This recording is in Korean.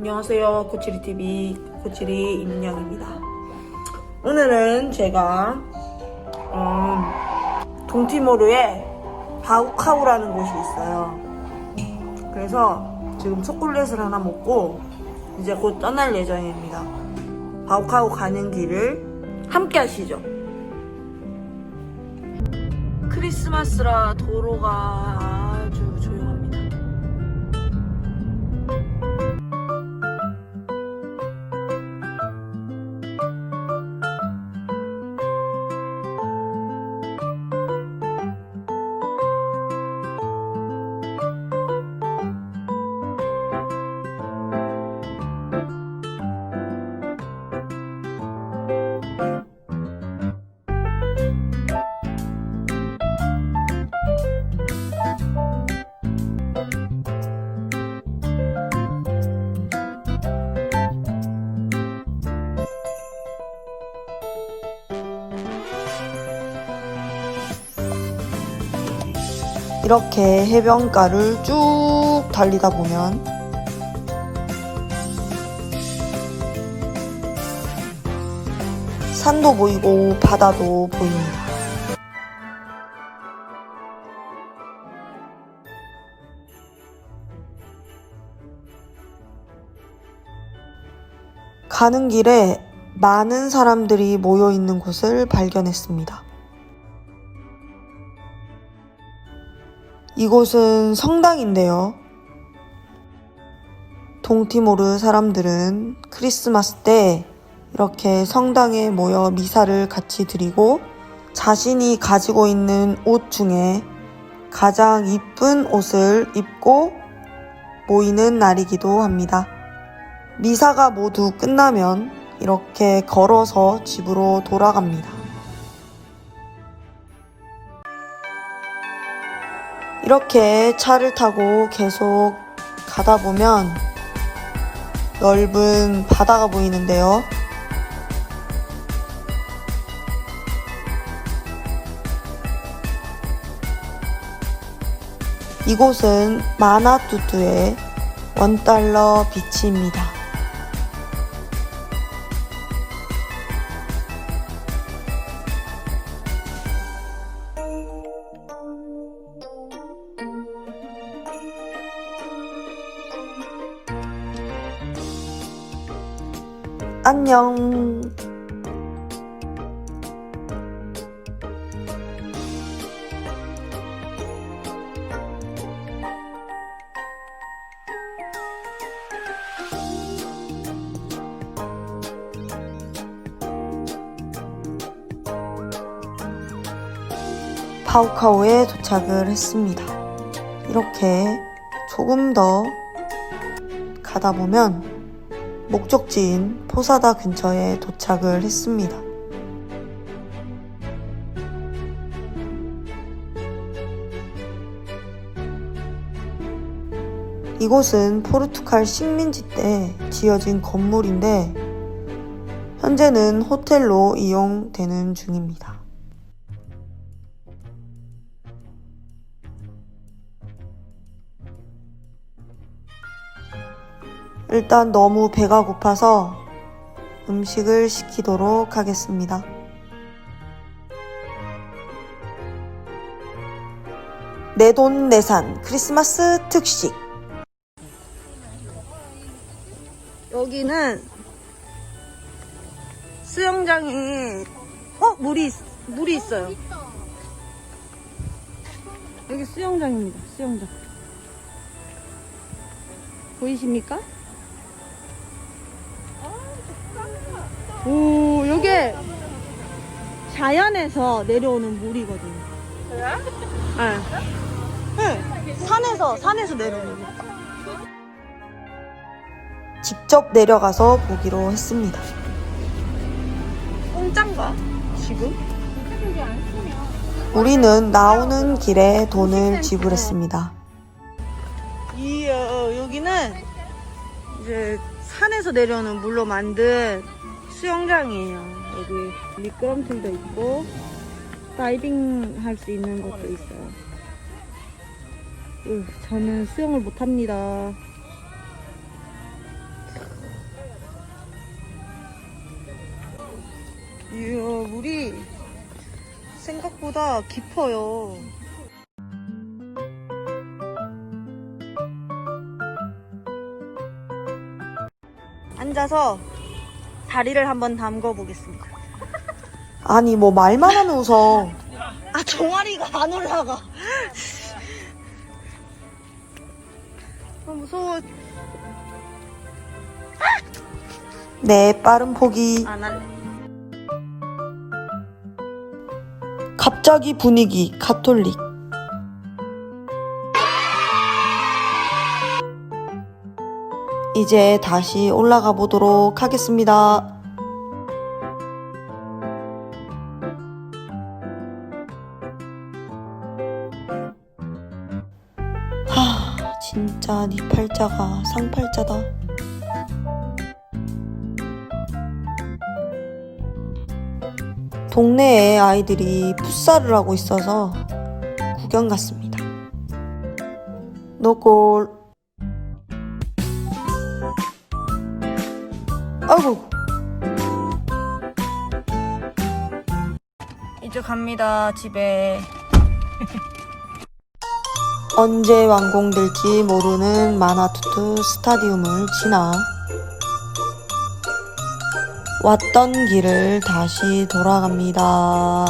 안녕하세요. 코치리TV 코치리 임은영입니다. 오늘은 제가 음, 동티모르에 바우카우라는 곳이 있어요. 그래서 지금 초콜릿을 하나 먹고 이제 곧 떠날 예정입니다. 바우카우 가는 길을 함께 하시죠. 크리스마스라 도로가 이렇게 해변가를 쭉 달리다 보면 산도 보이고 바다도 보입니다. 가는 길에 많은 사람들이 모여 있는 곳을 발견했습니다. 이곳은 성당인데요. 동티모르 사람들은 크리스마스 때 이렇게 성당에 모여 미사를 같이 드리고 자신이 가지고 있는 옷 중에 가장 이쁜 옷을 입고 모이는 날이기도 합니다. 미사가 모두 끝나면 이렇게 걸어서 집으로 돌아갑니다. 이렇게 차를 타고 계속 가다 보면 넓은 바다가 보이는데요. 이곳은 마나투투의 원달러 비치입니다. 안녕. 파우카오에 도착을 했습니다. 이렇게 조금 더 가다 보면 목적지인 포사다 근처에 도착을 했습니다. 이곳은 포르투갈 식민지 때 지어진 건물인데 현재는 호텔로 이용되는 중입니다. 일단 너무 배가 고파서 음식을 시키도록 하겠습니다. 내돈내산 크리스마스 특식 여기는 수영장이 어 물이 있- 물이 있어요. 여기 수영장입니다. 수영장 보이십니까? 오, 요게 자연에서 내려오는 물이거든요. 그래? 네. 네. 산에서, 산에서 내려오는 물. 직접 내려가서 보기로 했습니다. 공짠가? 지금? 우리는 나오는 길에 돈을 지불했습니다. 이, 어, 여기는 이제 산에서 내려오는 물로 만든 수영장이에요. 여기 미끄럼틀도 있고 다이빙 할 수 있는 것도 있어요. 으, 저는 수영을 못합니다. 이야, 물이 생각보다 깊어요. 앉아서 다리를 한번 담궈 보겠습니다. 아니 뭐 말만 하면 웃어. 아, 종아리가 안 올라가. 아, 무서워. 네 빠른 포기. 안 할래. 갑자기 분위기 카톨릭. 이제 다시 올라가 보도록 하겠습니다. 하, 진짜 네 팔자가 상팔자다. 동네에 아이들이 풋살을 하고 있어서 구경 갔습니다. 노골. 이제 갑니다, 집에. 언제 완공될지 모르는 마나투투 스타디움을 지나 왔던 길을 다시 돌아갑니다.